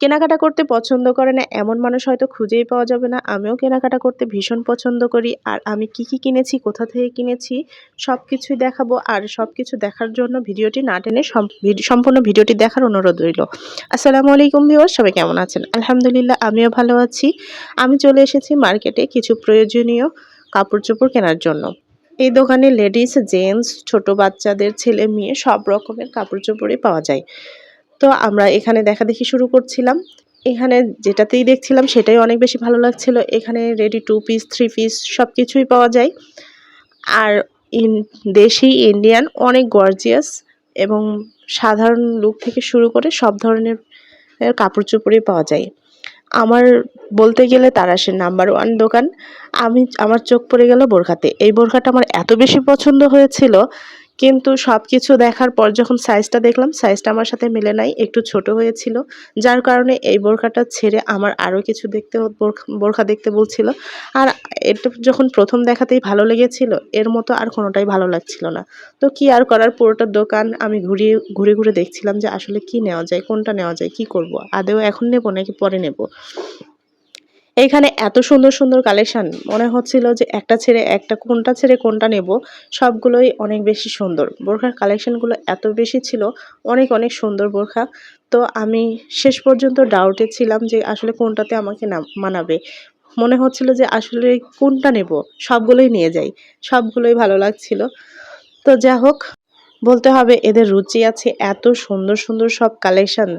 কেনাকাটা করতে পছন্দ করে না, এমন মানুষ হয়তো খুঁজেই পাওয়া যাবে না। আমিও কেনাকাটা করতে ভীষণ পছন্দ করি। আর আমি কি কি কিনেছি, কোথা থেকে কিনেছি সব কিছুই দেখাবো। আর সব কিছু দেখার জন্য ভিডিওটি না টেনে সম্পূর্ণ ভিডিওটি দেখার অনুরোধ রইল। আসসালামু আলাইকুম ভিউয়ার সবাই কেমন আছেন? আলহামদুলিল্লাহ, আমিও ভালো আছি। আমি চলে এসেছি মার্কেটে কিছু প্রয়োজনীয় কাপড় চোপড় কেনার জন্য। এই দোকানে লেডিস, জেন্টস, ছোট বাচ্চাদের, ছেলে, মেয়ে সব রকমের কাপড় চোপড়ই পাওয়া যায়। তো আমরা এখানে দেখা দেখি শুরু করছিলাম। এখানে যেটাতেই দেখছিলাম সেটাই অনেক বেশি ভালো লাগছিল। এখানে ready two piece three piece সব কিছুই পাওয়া যায়। আর ইন, দেশি ইন্ডিয়ান অনেক গর্জিয়াস এবং সাধারণ লুক থেকে শুরু করে সব ধরনের কাপড় চোপড়ই পাওয়া যায়। আমার বলতে গেলে তারাশের নাম্বার ওয়ান দোকান। আমি, আমার চোখ পড়ে গেল বোরখাতে। এই বোরখাটা আমার এত বেশি পছন্দ হয়েছিল কিন্তু সব কিছু দেখার পর যখন সাইজটা দেখলাম সাইজটা আমার সাথে মেলে নাই, একটু ছোট হয়েছিল। যার কারণে এই বোরখাটা ছেড়ে আমার আরও কিছু দেখতে বোরখা দেখতে বলছিল। আর এটা যখন প্রথম দেখাতেই ভালো লেগেছিল, এর মতো আর কোনোটাই ভালো লাগছিল না। তো কি আর করার, পুরোটা দোকান আমি ঘুরিয়ে, ঘুরে ঘুরে দেখছিলাম যে আসলে কি নেওয়া যায়, কোনটা নেওয়া যায়, কি করব? আদেও এখন নেব নাকি পরে নেব? এখানে এত সুন্দর সুন্দর কালেকশান মনে হচ্ছিল যে একটা ছেড়ে একটা, কোনটা ছেড়ে কোনটা নেব, সবগুলোই অনেক বেশি সুন্দর। বোরখার কালেকশানগুলো এত বেশি ছিল, অনেক অনেক সুন্দর বোরখা। তো আমি শেষ পর্যন্ত ডাউটে ছিলাম যে আসলে কোনটাতে আমাকে না মানাবে। মনে হচ্ছিল যে আসলে কোনটা নেব, সবগুলোই নিয়ে যাই, সবগুলোই ভালো লাগছিল। তো যা হোক, বলতে হবে এদের রুচি আছে, এত সুন্দর সুন্দর সব কালেকশান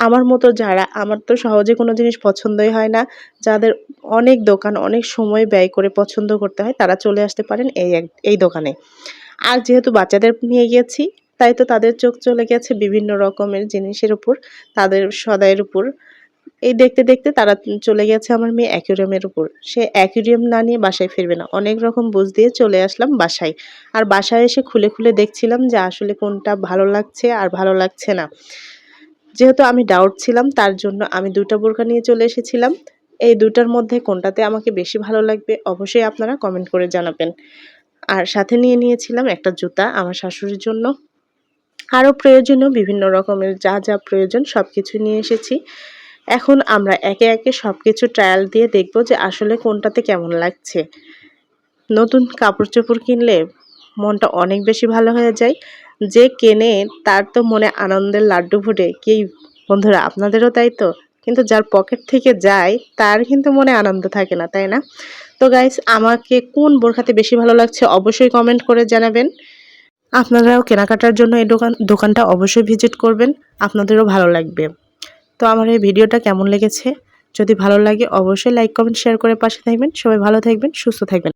আমার মতো যারা, আমার তো সহজে কোনো জিনিস পছন্দই হয় না। যাদের অনেক দোকান, অনেক সময় ব্যয় করে পছন্দ করতে হয়, তারা চলে আসতে পারেন এই এই দোকানে। আর যেহেতু বাচ্চাদের নিয়ে গিয়েছি, তাই তো তাদের চোখ চলে গেছে বিভিন্ন রকমের জিনিসের উপর। তাদের সদাইয়ের উপর। এই দেখতে দেখতে তারা চলে গেছে আমার মেয়ে অ্যাকুরিয়ামের উপর। সে অ্যাকুরিয়াম না নিয়ে বাসায় ফিরবে না। অনেক রকম বুঝ দিয়ে চলে আসলাম বাসায়। আর বাসায় এসে খুলে খুলে দেখছিলাম যে আসলে কোনটা ভালো লাগছে আর ভালো লাগছে না। যেহেতু আমি ডাউট ছিলাম, তার জন্য আমি দুটা বোরকা নিয়ে চলে এসেছিলাম। এই দুটার মধ্যে কোনটাতে আমাকে বেশি ভালো লাগবে অবশ্যই আপনারা কমেন্ট করে জানাবেন। আর সাথে নিয়ে নিয়েছিলাম একটা জুতা আমার শাশুড়ির জন্য। আরও প্রয়োজনীয় বিভিন্ন রকমের যা যা প্রয়োজন সব কিছু নিয়ে এসেছি। এখন আমরা একে একে সব কিছু ট্রায়াল দিয়ে দেখব যে আসলে কোনটাতে কেমন লাগছে। নতুন কাপড় চোপড় কিনলে মনটা অনেক বেশি ভালো হয়ে যায়। যে কেনে, তার তো মনে আনন্দের লাড্ডু ফুটে। কি, বন্ধুরা, আপনাদেরও তাই তো? কিন্তু যার পকেট থেকে যায়, তার কিন্তু মনে আনন্দ থাকে না, তাই না? তো গাইস আমাকে কোন বোরখাতে বেশি ভালো লাগছে অবশ্যই কমেন্ট করে জানাবেন। আপনারাও কেনাকাটার জন্য এই দোকান, দোকানটা অবশ্যই ভিজিট করবেন। আপনাদেরও ভালো লাগবে। তো আমার এই ভিডিওটা কেমন লেগেছে? যদি ভালো লাগে, অবশ্যই লাইক কমেন্ট শেয়ার করে পাশে থাকবেন। সবাই ভালো থাকবেন, সুস্থ থাকবেন।